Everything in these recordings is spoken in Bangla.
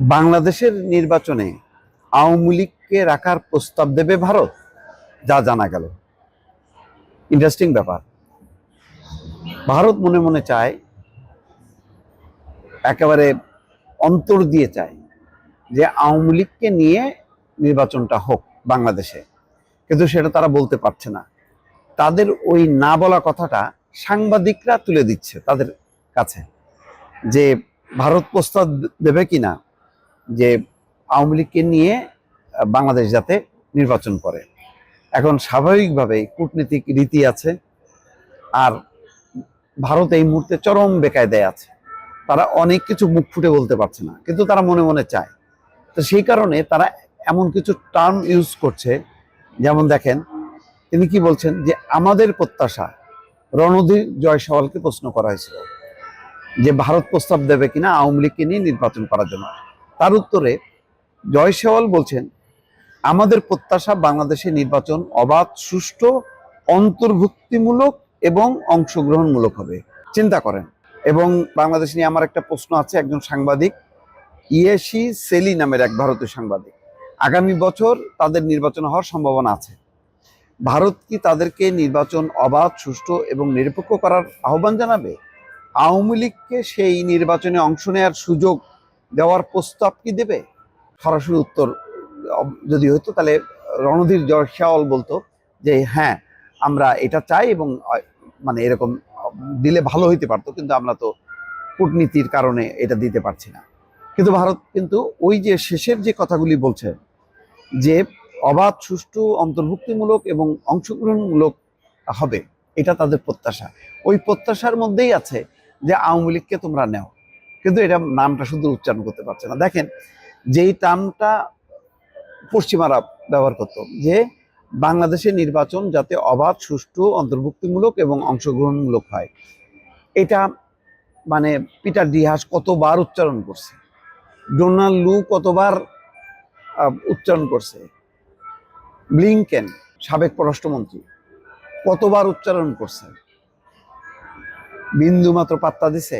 বাংলাদেশের নির্বাচনে আওয়ামী লীগকে রাখার প্রস্তাব দেবে ভারত, যা জানা গেল। ইন্টারেস্টিং ব্যাপার। ভারত মনে মনে চায়, একেবারে অন্তর দিয়ে চায়, যে আওয়ামী লীগকে নিয়ে নির্বাচনটা হোক বাংলাদেশে। কিন্তু সেটা তারা বলতে পারছে না। তাদের ওই না বলা কথাটা সাংবাদিকরা তুলে দিচ্ছে তাদের কাছে, যে ভারত প্রস্তাব দেবে কিনা। যে আওয়ামী লীগকে নিয়ে বাংলাদেশ যাতে নির্বাচন করে। এখন স্বাভাবিকভাবেই কূটনীতিক রীতি আছে, আর ভারত এই মুহূর্তে চরম বেকায়দায় আছে। তারা অনেক কিছু মুখ ফুটে বলতে পারছে না, কিন্তু তারা মনে মনে চায়। তো সেই কারণে তারা এমন কিছু টার্ম ইউজ করছে, যেমন দেখেন, তিনি কি বলছেন যে আমাদের প্রত্যাশা, রণধীর জয়সওয়ালকে প্রশ্ন করা হয়েছিল যে ভারত প্রস্তাব দেবে কিনা আওয়ামী লীগকে নিয়ে নির্বাচন করার জন্য। তার উত্তরে জয়সওয়াল বলছেন, আমাদের প্রত্যাশা বাংলাদেশে নির্বাচন অবাধ, সুষ্ঠু, অন্তর্ভুক্তিমূলক এবং অংশগ্রহণমূলক হবে। চিন্তা করেন। এবং বাংলাদেশ নিয়ে আমার একটা প্রশ্ন আছে, একজন সাংবাদিক ইয়েসি সেলি নামের এক ভারতীয় সাংবাদিক। আগামী বছর তাদের নির্বাচন হওয়ার সম্ভাবনা আছে। ভারত কি তাদেরকে নির্বাচন অবাধ, সুষ্ঠু এবং নিরপেক্ষ করার আহ্বান জানাবে? আওয়ামী লীগকে সেই নির্বাচনে অংশ নেওয়ার সুযোগ দেওয়ার প্রস্তাব কি দেবে? সরাসরি উত্তর যদি হতো তাহলে রণধীর জয়সওয়াল বলতো যে হ্যাঁ আমরা এটা চাই এবং মানে এরকম, দিলে ভালো হইতে পারতো, কিন্তু আমরা তো কূটনীতির কারণে এটা দিতে পারছি না। কিন্তু ভারত কিন্তু ওই যে শেষের যে কথাগুলি বলছে, যে অবাধ, সুষ্ঠু, অন্তর্ভুক্তিমূলক এবং অংশগ্রহণমূলক হবে, এটা তাদের প্রত্যাশা। ওই প্রত্যাশার মধ্যেই আছে যে আওয়ামী লীগকে তোমরা নেও। কিন্তু এটা নামটা শুধু উচ্চারণ করতে পারছে না। দেখেন, যেই টার্মটা পশ্চিমারা ব্যবহার করতো, যে বাংলাদেশের নির্বাচন যাতে অবাধ, সুষ্ঠু, অন্তর্ভুক্তিমূলক এবং অংশগ্রহণমূলক হয়, এটা মানে পিটার ডিহাস কতবার উচ্চারণ করছে ডোনাল্ড লু কতবার উচ্চারণ করছে, ব্লিংকেন, সাবেক পররাষ্ট্রমন্ত্রী, কতবার উচ্চারণ করছে বিন্দু মাত্র পাত্তা দিছে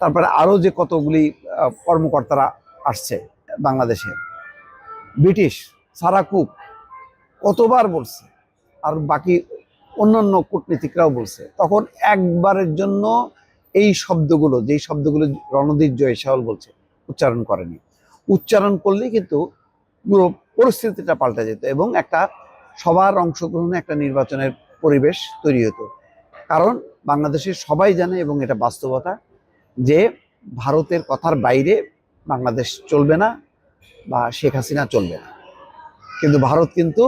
তারপরে আরও যে কতগুলি কর্মকর্তারা আসছে বাংলাদেশে। ব্রিটিশ, সারা কুক কতবার বলছে, আর বাকি অন্যান্য কূটনীতিকরাও বলছে। তখন একবারের জন্য এই শব্দগুলো, যেই শব্দগুলো রণদীপ জয়সাল বলছে, উচ্চারণ করেনি। উচ্চারণ করলেই কিন্তু পুরো পরিস্থিতিটা পাল্টে যেত এবং একটা সবার অংশগ্রহণে একটা নির্বাচনের পরিবেশ তৈরি হতো। কারণ বাংলাদেশের সবাই জানে এবং এটা বাস্তবতা যে ভারতের কথার বাইরে বাংলাদেশ চলবে না বা শেখ হাসিনা চলবে না। কিন্তু ভারত কিন্তু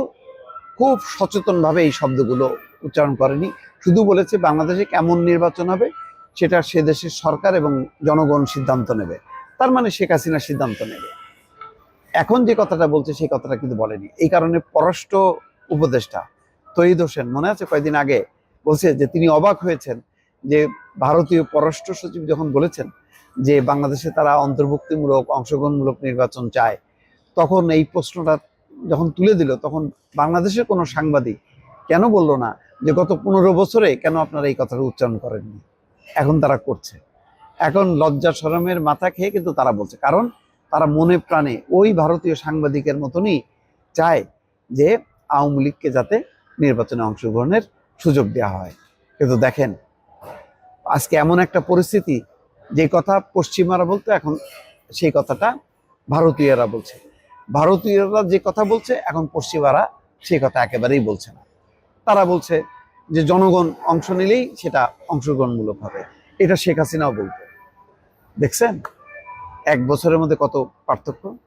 খুব সচেতনভাবে এই শব্দগুলো উচ্চারণ করেনি। শুধু বলেছে বাংলাদেশে কেমন নির্বাচন হবে সেটা সে দেশের সরকার এবং জনগণ সিদ্ধান্ত নেবে। তার মানে শেখ হাসিনা সিদ্ধান্ত নেবে। এখন যে কথাটা বলছে সেই কথাটা কিন্তু বলেনি। এই কারণে পররাষ্ট্র উপদেষ্টা তৈদ হোসেন মনে আছে কয়েকদিন আগে বলছে যে তিনি অবাক হয়েছেন যে ভারতীয় পররাষ্ট্র সচিব যখন বলেছেন যে বাংলাদেশে তারা অন্তর্ভুক্তিমূলক, অংশগ্রহণমূলক নির্বাচন চায়, তখন এই প্রশ্নটা যখন তুলে দিল, তখন বাংলাদেশের কোনো সাংবাদিক কেন বলল না যে গত পনেরো বছরে কেন আপনারা এই কথাটা উচ্চারণ করেননি? এখন তারা করছে। এখন লজ্জা শরমের মাথা খেয়ে কিন্তু তারা বলছে। কারণ তারা মনে প্রাণে ওই ভারতীয় সাংবাদিকের মতনই চায় যে আওয়ামী লীগকে যাতে নির্বাচনে অংশগ্রহণের সুযোগ দেওয়া হয়। কিন্তু দেখেন আজকে এমন একটা পরিস্থিতি, যে কথা পশ্চিমারা বলতো, এখন সেই কথাটা ভারতীয়রা বলছে। ভারতীয়রা যে কথা বলছে, এখন পশ্চিমারা সেই কথা একেবারেই বলছে না। তারা বলছে যে জনগণ অংশ নিলেই সেটা অংশগ্রহণমূলক হবে। এটা শেখ হাসিনাও বলতো। দেখছেন? এক বছরের মধ্যে কত পার্থক্য?